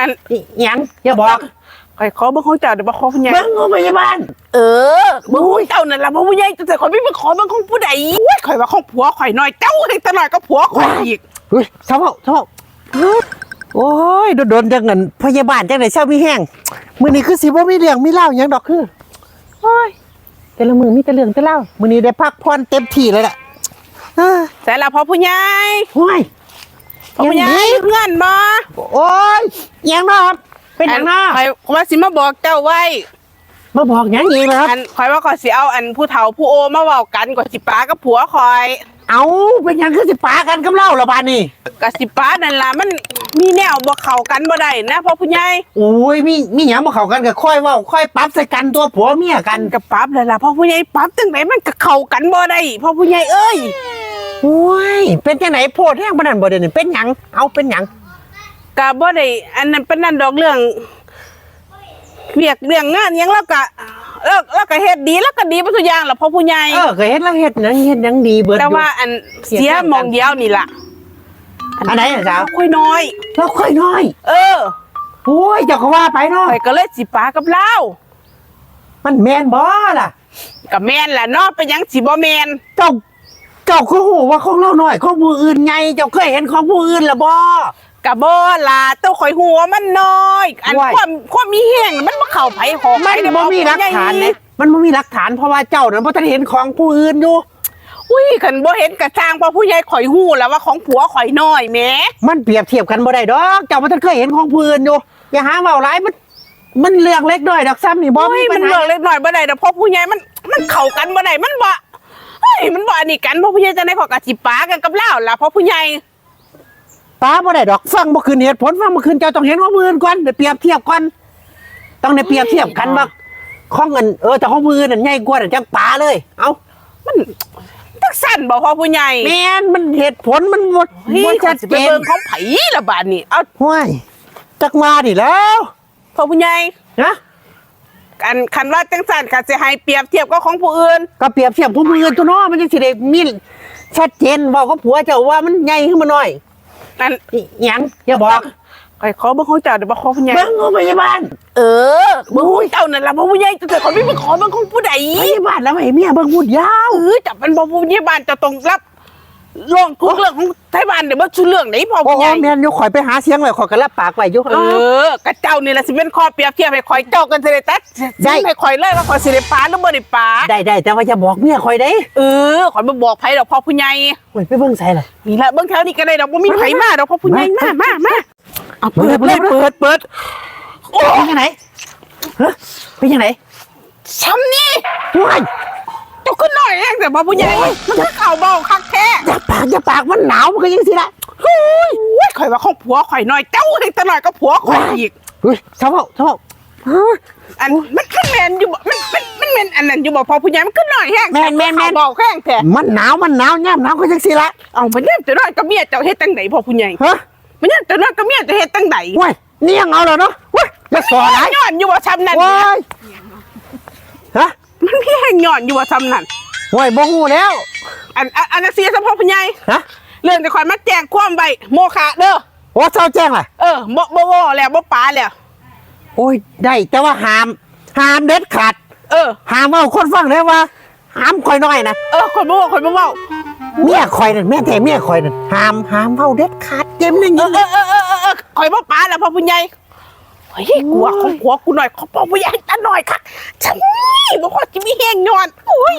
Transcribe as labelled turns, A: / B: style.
A: อัน
B: อิหยังอย่าบอก
A: ข่อยขอเบิ่งของเจ้าเดี๋ยวบ่ขอผู้ใหญ่
B: เบิ่งโรงพยาบาล
A: เออเบิ่งของเจ้านั่นล่ะบ่ผู้ใหญ่แต่ข่อยไม่ไปขอเบิ่งของผู้ใดโอ้ยข่อยว่าของผัวข่อยน้อยเจ้าให้ตะน้อยก็ผัวข่อยอีก
B: เฮ้ยเศร้าเปล่าเศร้าเปล่าโอ้ยโดนๆจังเงินพยาบาลจังไหนเศร้ามีแห้งมื้อนี้คือสิบ่มีเรื่องมีเล่าหยังดอกคือโอ้ยแต่ละมือมีแต่เรื่องแต่เล่ามื้อนี้ได้พักผ่อนเต็มที่เลยล่ะเอ้อ
A: ใส่ละพ่อผู้ใหญ่
B: ห้วย
A: พ่อผู้ใหญ่
B: ยังดี
A: เพื่อนบ่
B: โอ้ยอิหยังเนาะครับเป็นหยังเนาะ
A: ข่อยว่าสิมาบอกเจ้าไว้
B: มาบอกหยังอีกเหรอครับ
A: อันข่อยว่าข่อยสิเอาอันผู้เฒ่าผู้โอมาเว้ากันก่อนสิปากับผัวข่อย
B: เอาเป็นหยังคือสิปากันกับเล่าละบาดนี่
A: ก็สิปานั่นล่ะมันมีแนวบ่เข้ากันบ่ได้นะพ่อผู้ใหญ่
B: โอ้ยมีมีหยังมาเข้ากันก็ค่อยเว้าค่อยปรับใส่กันตัวผัวเมียกัน
A: ก็ปรับแล้วล่ะพ่อผู้ใหญ่ปรับจังไดมันก็เข้ากันบ่ได้พ่อผู้ใหญ่เอ้ย
B: โอ้ย เป็นจังไหนโพดแห้งปานนั้นบ่เด้นี่เป็นหยังเอาเป็นหยัง
A: ก็บ่ได้อันนั้นเป็นนั่นดอกเรื่องเรียกเรื่องงานหยังแล้วก็แล้วแล้วก็เฮ็ดดีแล้วก็ดีไปทุกอย่างล่ะพ่อผู้ใหญ่
B: เออเคยเฮ็ดแล้วเฮ็ดหยังเฮ็ดหยังดีเบิด
A: แต่
B: อยู่
A: ว่าอันเสียหมองเดียวนี่ล่ะ
B: อันไหนอะสาว
A: ค่อยน้อย
B: เราค่อยน้อย
A: เออ
B: โอ้ยเจ้าก็ว่าไปเนาะ
A: ข่อยก็เลยสิปากับเล่า
B: มันแม่นบ่ล่ะ
A: ก็แม่นล่ะเนาะเป็นหยังสิบ่แม่น
B: เจ้า เจ้าก็ฮู้ว่าของเราน้อยของผู้อื่นไง เจ้าเคยเห็นของผู้อื่นล่ะบ่
A: ก็บ่ล่ะเต้าข่อยหัวมันน้อย อัน
B: ว้าย
A: ความความมีแห้งมันบ่เข้าไผหอก
B: มัน
A: ไผเด้
B: บ่มีหลักฐานนะมันบ่มีหลักฐานเพราะว่าเจ้านั้นบ่ทันเห็นของผู้อื่นอยู่
A: อุ้ยคันบ่เห็นกระจางเพราะผู้ใหญ่ข่อยฮู้แล้วว่าของผัวข่อยน้อยแหม
B: มันเปรียบเทียบกันบ่ได้ดอก เจ้าบ่ทันเคยเห็นของผู้อื่นอยู่อย่าหาเว้าหลายมันมันเรื่องเล็กน้อยดอกซ้ำนี่บ่
A: โอ้
B: มี
A: ย
B: ปั
A: มั
B: ญ
A: น
B: หา
A: เรื่องเล็กน้อยบ่ได้ดอกเพราะผู้ใหญ่มันมันเข้ากันบ่ได้มันบ่เฮ้ ยมันบ่อันนี้กันเพราะผู้ใหญ่จะได้ขอกะสิปากันกับเล่าล่ะเพราะผู้ใหญ่
B: ป้าบ่ได้ดอกฟังบ่คืนเหตุผลฟังบ่คืนเจ้าต้องเห็นของผู้อื่นก่อนเดี๋ยวเปรียบเทียบก่อนต้องได้เปรียบเทียบกันว่าของเงินเออแต่ของผู้อื่นนั่นใหญ่กว่าน่ะจังป้าเลย เอ้า
A: มันจักสั่นบ่เพราะผู้ใหญ่
B: แม่นมันเหตุผลมันบ่
A: เฮ้
B: บ่
A: ย
B: ชั
A: ชั
B: ด
A: ด
B: เจ
A: ไป
B: น
A: เบิ่งของไผละบาดนี้ เอา
B: ห้วยจักมาดิแล้ว
A: เพราะผู้ใหญ่
B: นะ
A: อันคันว่าจังสั่นก็สิให้เปรียบเทียบกับของผู้อื่น
B: ก็เปรียบเทียบของผู้อื่นตัวเนาะมันจังสิได้มีชัดเจนบอกกับผัวเจ้าว่ามันใหญ่ขึ้นมาหน่อย
A: นั่น
B: อิหยังอย่าบอก
A: ข่อยขอเบิ่งของเจ้าเดี๋ยวบ่ขอผู้ใหญ่
B: เบิ่งโรงพยาบาล
A: เออเบิ่งของเจ้านั่นล่ะเพราะผู้ใหญ่แต่ข่อยไม่ไปขอเบิ่งของผู้ใด
B: พยาบาลแล้วให้เมียเบิ่งพูดยาว
A: เออจับเป็นบ่ผู้ใหญ่บ้านจะต้องรับเรื่องทุกเรื่องของไทยบ้านเดี๋ยวบ่ชื่อเรื่องไหนพ่อ
B: โอ้
A: ผู้
B: โห
A: ใหญ่
B: แม่นอยู่ข่อยไปหาเสียงไว้ข่อยก็รับปากไว้อยู่
A: เออกระเจ้านี่ล่ะสิเป็นข้อเปรียบเทียบให้ข่อยเจ้ากันสิได้ตัด
B: ได้
A: สิให้ข่อยเลยว่าข่อยสิได้ปาหรือบ่ได้ปา
B: ได้ได้แต่ว่าจะบอกเมียข่อยได้
A: เออข่อยบ่บอกไผดอกพ่อผู้ใหญ่
B: โอ้ยไปเบิ่งใส่ล่ะ
A: นี่แหละเบิ่งแถวนี้ก็ได้ดอกบ่มีไผมาดอกพ่อผู้ใหญ่มามามาเอา
B: เปิ
A: เปิ
B: ด
A: ด
B: เล
A: เลยย
B: เปิดเปิดโอ้เป็นยังไงฮะเป็นยังไง
A: ช้ำนี่
B: ว้าย
A: เจ้าก็น้อยแรงแต่พ่อผู้ใหญ่มันก็เข้าเบ้าคักแท้
B: อย่าปากอย่าปากมันหนาวมันก็ยังสิละ
A: โอ้ยโอ้ยข่อยว่าของผัวข่อยน้อยเจ้าให้ตะน้อยก็ผัวข่อยอีก
B: เฮ้ยเศร้าเปล่าเศร้าเปล่าฮะ
A: อันมันขึ้นแมนอยู่บ่มันมันมันแมนอันนั้นอยู่บ่พอผู้ใหญ่มันขึ้นหน่อยแห้ง
B: แม่นแม่นแม่น
A: เข้าเบาแห้งแท้
B: มันหนาวมันหนาวย่ำหนาวก็ยังสิละ
A: เอามันเนี่ยจะน้อยก็เมียเจ้าเฮ็ดจังไดพอผู้ใหญ่
B: ฮะ
A: มันเนี่ยจะน้อยก็เมียจะเฮ็ดจังได
B: ว้ายนี่ยังเอาเหรอเนาะว้ายจะสอนอะไร
A: ย้อนอยู่บ่ซ้ำนั่น
B: ว้ายฮะ
A: มันพี่แห้งย้อนอยู่บ่ซ้ำนั่น
B: ว้ายบ่ฮู้แล้ว
A: อันอันอันนั้นเสียซะพ่อผู้ใหญ่
B: ฮะ
A: เรื่องจะคอยมาแจ้งความไว้โมคะเด้อ
B: โอ้เศร้าแจ้งล่ะ
A: เออบ่บ่บ่แล้วบ่ปาแล้ว
B: โอ้ยได้แต่ว่าห้ามห้ามเด็ดขาด
A: เออ
B: ห้ามเอาคนฟังเลยว่าห้ามคอยน้อยนะ
A: เออคนบ่เว้าคนบ่เว้า
B: เมียคอยนั่นแม่แต่เมียคอยนั่นห้ามห้ามเอาเด็ดขาดเจ็มหนึ่ง
A: เออเออเออเออเออเออคอยบ่ปาแล้วพ่อผู้ใหญ่เฮ้ยกลัวของผัวกูหน่อยของพ่อผู้ใหญ่ตาหน่อยค่ะฉันนี่บ่พอสิมีแห้งย้อนโอ้ย